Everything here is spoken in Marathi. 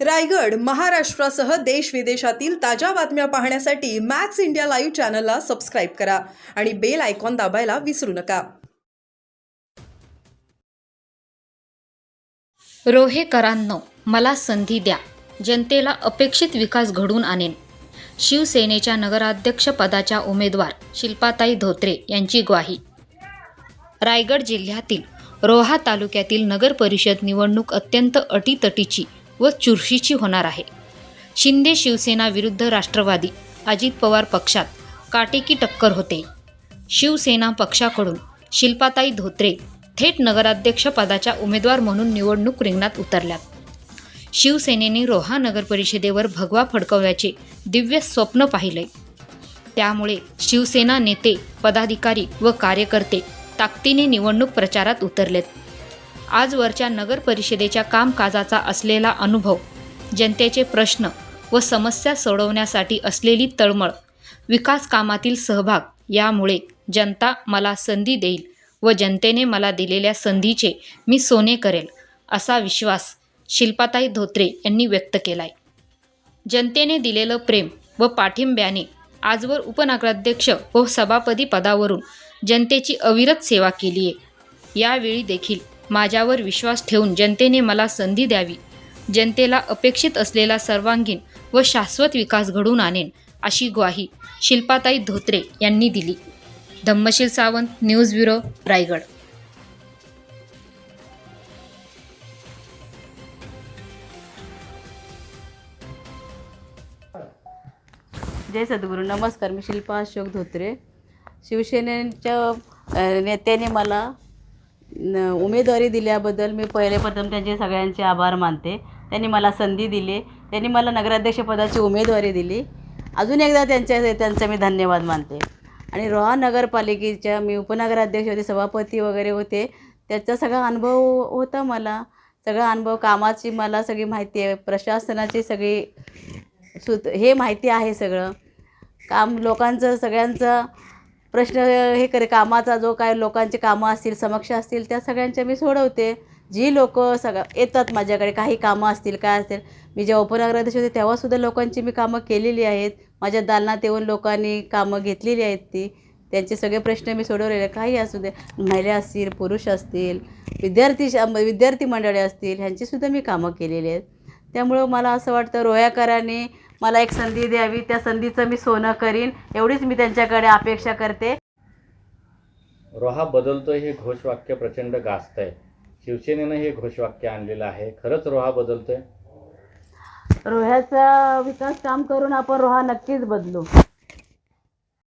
रायगड महाराष्ट्रासह देश विदेशातील ताज्या बातम्या पाहण्यासाठी मॅक्स इंडिया लाईव्ह चॅनलला सबस्क्राईब करा आणि बेल आयकॉन दाबायला विसरू नका. रोहेकरांनो मला संधी द्या. जनतेला अपेक्षित विकास घडून आणेन. शिवसेनेच्या नगराध्यक्षपदाच्या उमेदवार शिल्पाताई धोत्रे यांची ग्वाही. रायगड जिल्ह्यातील रोहा तालुक्यातील नगर परिषद निवडणूक अत्यंत अटीतटीची व चुरशीची होणार आहे. शिंदे शिवसेना विरुद्ध राष्ट्रवादी अजित पवार पक्षात काटेकी टक्कर होते. शिवसेना पक्षाकडून शिल्पाताई धोत्रे थेट नगराध्यक्षपदाच्या उमेदवार म्हणून निवडणूक रिंगणात उतरल्यात. शिवसेनेने रोहा नगर परिषदेवर भगवा फडकवल्याचे दिव्य स्वप्न पाहिले त्यामुळे शिवसेना नेते पदाधिकारी व कार्यकर्ते ताकदीने निवडणूक प्रचारात उतरलेत. आजवरच्या नगर परिषदेच्या कामकाजाचा असलेला अनुभव जनतेचे प्रश्न व समस्या सोडवण्यासाठी असलेली तळमळ विकास कामातील सहभाग यामुळे जनता मला संधी देईल व जनतेने मला दिलेल्या संधीचे मी सोने करेल असा विश्वास शिल्पाताई धोत्रे यांनी व्यक्त केला आहे जनतेने दिलेलं प्रेम व पाठिंब्याने आजवर उपनगराध्यक्ष व सभापती पदावरून जनतेची अविरत सेवा केली आहे यावेळी देखील माझ्यावर विश्वास ठेवून जनतेने मला संधी द्यावी. जनतेला अपेक्षित असलेला सर्वांगीण व शाश्वत विकास घडवून आणेन अशी ग्वाही शिल्पाताई धोत्रे यांनी दिली. Dhammasheel Sawant news bureau Raigad. जय सद्गुरू. नमस्कार मी शिल्पा अशोक धोत्रे. शिवसेनेच्या नेत्याने मला न उमेदवारी दिल्याबद्दल मी पहिले प्रथम त्यांचे सगळ्यांचे आभार मानते. त्यांनी मला संधी दिली. त्यांनी मला नगराध्यक्षपदाची उमेदवारी दिली. अजून एकदा त्यांच्या त्यांचा मी धन्यवाद मानते. आणि रोहा नगरपालिकेच्या मी उपनगराध्यक्ष होते सभापती वगैरे होते. त्याचा सगळा अनुभव होता मला. सगळा अनुभव कामाची मला सगळी माहिती आहे. प्रशासनाची सगळी सुत हे माहिती आहे सगळं. काम लोकांचं सगळ्यांचं प्रश्न हे करे कामाचा जो काय लोकांची कामं असतील समक्ष असतील त्या सगळ्यांच्या मी सोडवते. जी लोक सगळं येतात माझ्याकडे काही कामं असतील काय असतील मी जेव्हा उपनगराध्यक्ष होते तेव्हासुद्धा लोकांची मी कामं केलेली आहेत. माझ्या दालनात येऊन लोकांनी कामं घेतलेली आहेत ती. त्यांचे सगळे प्रश्न मी सोडवलेले काही असू दे महिला असतील पुरुष असतील विद्यार्थी विद्यार्थी मंडळी असतील ह्यांचीसुद्धा मी कामं केलेली आहेत. त्यामुळं मला असं वाटतं रोयाकरांनी मला एक संधी द्यावी त्या संधीचं मी सोनं करीन एवढीच मी त्यांच्याकडे अपेक्षा करते. रोहा बदलतोय हे घोषवाक्य प्रचंड गाजतंय. शिवसेनेनं हे घोषवाक्य आणलेलं आहे. खरंच रोहा बदलतोय? रोह्याचा विकास काम करून आपण रोहा नक्कीच बदलू.